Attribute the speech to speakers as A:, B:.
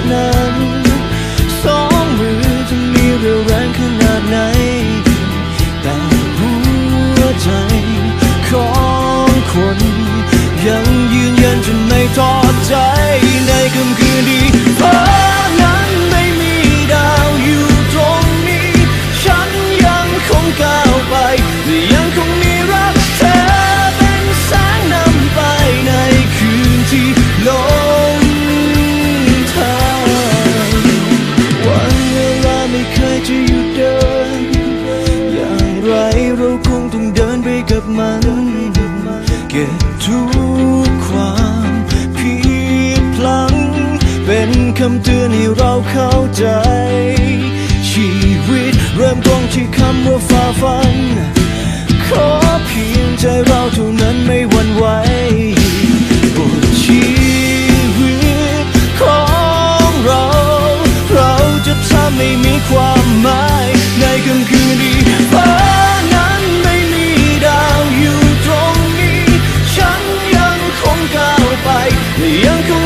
A: partner บมัน เก็บทุกความผิดพลัง เป็นคำเตือนให้เราเข้าใจ ชีวิตเริ่มต้นที่คำว่าฝ่าฟัน ขอเพียงใจเราเท่านั้นไม่หวั่นไหวบทชีวิตของเรา เราจะทำให้มีความ yang.